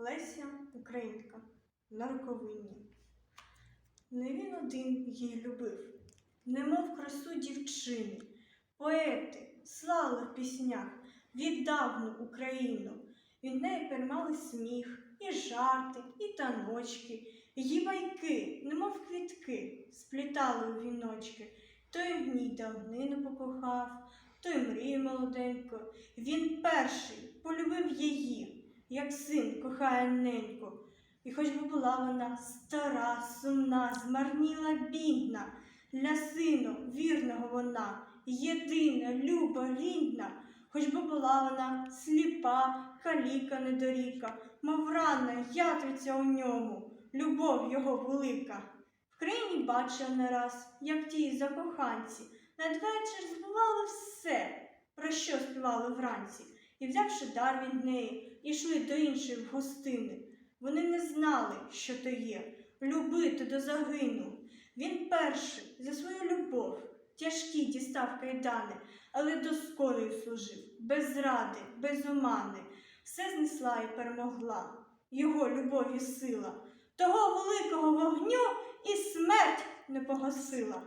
Леся Українка на роковині. Не він один її любив, немов красу дівчини, поети слали в піснях віддавну Україну. Від неї переймали сміх, і жарти, і таночки, її байки, немов квітки, сплітали у віночки. Той в ній давнину покохав, той мріє молоденько. Він перший як син кохає неньку. І хоч би була вона стара, сумна, змарніла, бідна, для сину вірного вона, єдина, люба, рідна, хоч би була вона сліпа, каліка недоріка, мов рана ятриця у ньому, любов його велика. В країні бачив не раз, як ті закоханці, надвечір збували все, про що співали вранці, і, взявши дар від неї, ішли до іншої в гостини. Вони не знали, що то є, любити до загину. Він перший за свою любов тяжкі дістав кайдани, але досконою служив, без зради, без омани. Все знесла і перемогла, його любові сила, того великого вогню і смерть не погасила.